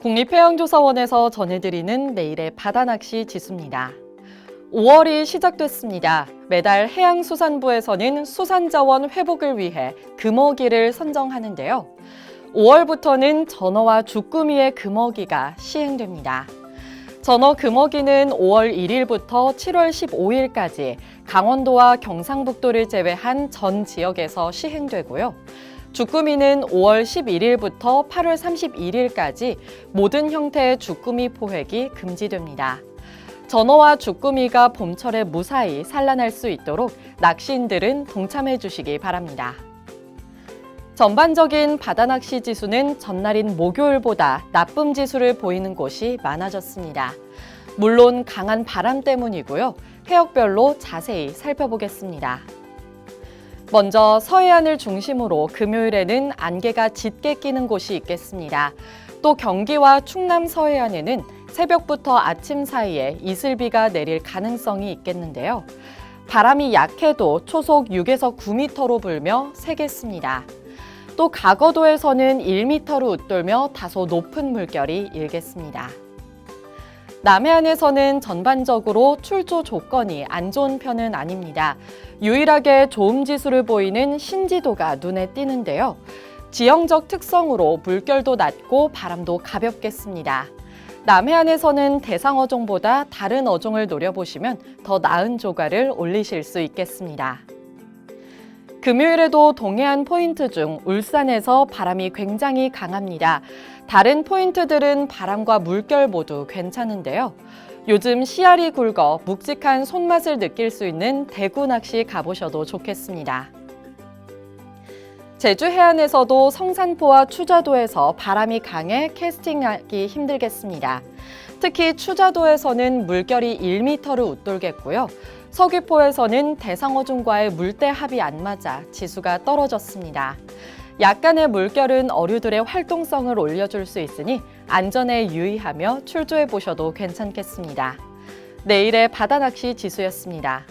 국립해양조사원에서 전해드리는 내일의 바다낚시 지수입니다. 5월이 시작됐습니다. 매달 해양수산부에서는 수산자원 회복을 위해 금어기를 선정하는데요. 5월부터는 전어와 주꾸미의 금어기가 시행됩니다. 전어 금어기는 5월 1일부터 7월 15일까지 강원도와 경상북도를 제외한 전 지역에서 시행되고요. 주꾸미는 5월 11일부터 8월 31일까지 모든 형태의 주꾸미 포획이 금지됩니다. 전어와 주꾸미가 봄철에 무사히 산란할 수 있도록 낚시인들은 동참해 주시기 바랍니다. 전반적인 바다 낚시 지수는 전날인 목요일보다 나쁨 지수를 보이는 곳이 많아졌습니다. 물론 강한 바람 때문이고요. 해역별로 자세히 살펴보겠습니다. 먼저 서해안을 중심으로 금요일에는 안개가 짙게 끼는 곳이 있겠습니다. 또 경기와 충남 서해안에는 새벽부터 아침 사이에 이슬비가 내릴 가능성이 있겠는데요. 바람이 약해도 초속 6에서 9m로 불며 세겠습니다. 또 가거도에서는 1m로 웃돌며 다소 높은 물결이 일겠습니다. 남해안에서는 전반적으로 출조 조건이 안 좋은 편은 아닙니다. 유일하게 좋음 지수를 보이는 신지도가 눈에 띄는데요. 지형적 특성으로 물결도 낮고 바람도 가볍겠습니다. 남해안에서는 대상 어종보다 다른 어종을 노려보시면 더 나은 조가를 올리실 수 있겠습니다. 금요일에도 동해안 포인트 중 울산에서 바람이 굉장히 강합니다. 다른 포인트들은 바람과 물결 모두 괜찮은데요. 요즘 씨알이 굵어 묵직한 손맛을 느낄 수 있는 대구 낚시 가보셔도 좋겠습니다. 제주 해안에서도 성산포와 추자도에서 바람이 강해 캐스팅하기 힘들겠습니다. 특히 추자도에서는 물결이 1m를 웃돌겠고요. 서귀포에서는 대상어종과의 물때 합이 안 맞아 지수가 떨어졌습니다. 약간의 물결은 어류들의 활동성을 올려줄 수 있으니 안전에 유의하며 출조해 보셔도 괜찮겠습니다. 내일의 바다 낚시 지수였습니다.